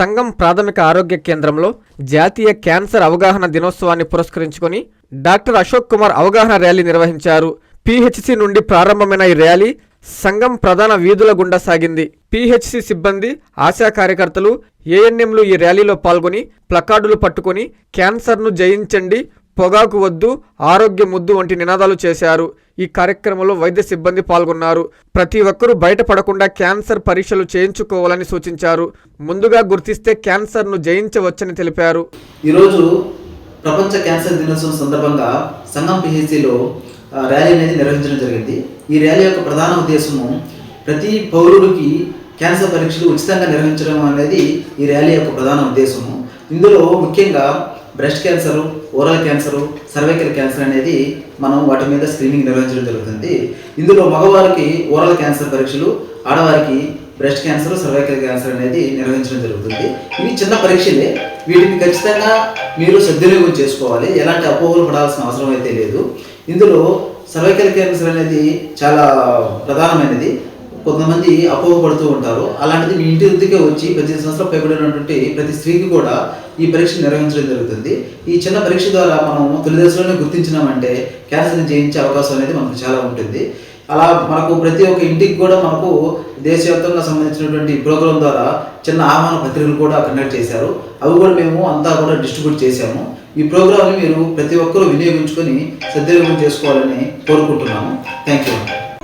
సంఘం ప్రాథమిక ఆరోగ్య కేంద్రంలో జాతీయ క్యాన్సర్ అవగాహన దినోత్సవాన్ని పురస్కరించుకొని డాక్టర్ అశోక్ కుమార్ అవగాహన ర్యాలీ నిర్వహించారు. పిహెచ్సి నుండి ప్రారంభమైన ఈ ర్యాలీ సంఘం ప్రధాన వీధుల గుండా సాగింది. పిహెచ్సి సిబ్బంది ఆశా కార్యకర్తలు ఏఎన్ఎంలు ఈ ర్యాలీలో పాల్గొని ప్లకార్డులు పట్టుకొని క్యాన్సర్ను జయించండి పొగాకు వద్దు ఆరోగ్య ముద్దు వంటి నినాదాలు చేశారు. ఈ కార్యక్రమంలో వైద్య సిబ్బంది పాల్గొన్నారు. ప్రతి ఒక్కరూ బయటపడకుండా క్యాన్సర్ పరీక్షలు చేయించుకోవాలని సూచించారు. ముందుగా గుర్తిస్తే క్యాన్సర్ను జయించవచ్చని తెలిపారు. ఈరోజు ప్రపంచ క్యాన్సర్ దినోత్సవం సందర్భంగా సంఘం పిహెచ్సిలో ర్యాలీ అనేది నిర్వహించడం జరిగింది. ఈ ర్యాలీ యొక్క ప్రధాన ఉద్దేశము ప్రతి పౌరుడికి క్యాన్సర్ పరీక్షలు ఉచితంగా నిర్వహించడం అనేది ఈ ర్యాలీ యొక్క ప్రధాన ఉద్దేశము. ఇందులో ముఖ్యంగా breast cancer oral cancer cervical cancer అనేది మనం వాటి మీద స్క్రీనింగ్ నిర్వహించడం జరుగుతుంది. ఇందులో మగవారికి ఓరల్ క్యాన్సర్ పరీక్షలు ఆడవారికి బ్రెస్ట్ క్యాన్సర్ సర్వైకల్ క్యాన్సర్ అనేది నిర్వహించడం జరుగుతుంది. ఇవి చిన్న పరీక్షలే. వీటిని ఖచ్చితంగా మీరు సద్వినియోగం చేసుకోవాలి. ఎలాంటి అపోహలు పడాల్సిన అవసరం అయితే లేదు. ఇందులో సర్వైకల్ క్యాన్సర్ అనేది చాలా ప్రధానమైనది. కొంతమంది అపోహపడుతూ ఉంటారు. అలాంటిది మీ ఇంటి వృద్ధికే వచ్చి పద్దెనిమిది సంవత్సరాలు పైబడినటువంటి ప్రతి స్త్రీకి కూడా ఈ పరీక్ష నిర్వహించడం జరుగుతుంది. ఈ చిన్న పరీక్ష ద్వారా మనం తొలి దశలోనే గుర్తించినామంటే క్యాన్సర్ని జయించే అవకాశం అనేది మనకు చాలా ఉంటుంది. అలా మనకు ప్రతి ఒక్క ఇంటికి కూడా మనకు దేశవ్యాప్తంగా సంబంధించినటువంటి ప్రోగ్రాం ద్వారా చిన్న ఆహ్వాన పత్రికలు కూడా కండక్ట్ చేశారు. అవి కూడా మేము అంతా కూడా డిస్ట్రిబ్యూట్ చేశాము. ఈ ప్రోగ్రాంని మీరు ప్రతి ఒక్కరూ వినియోగించుకొని సద్వినియోగం చేసుకోవాలని కోరుకుంటున్నాము. Thank you.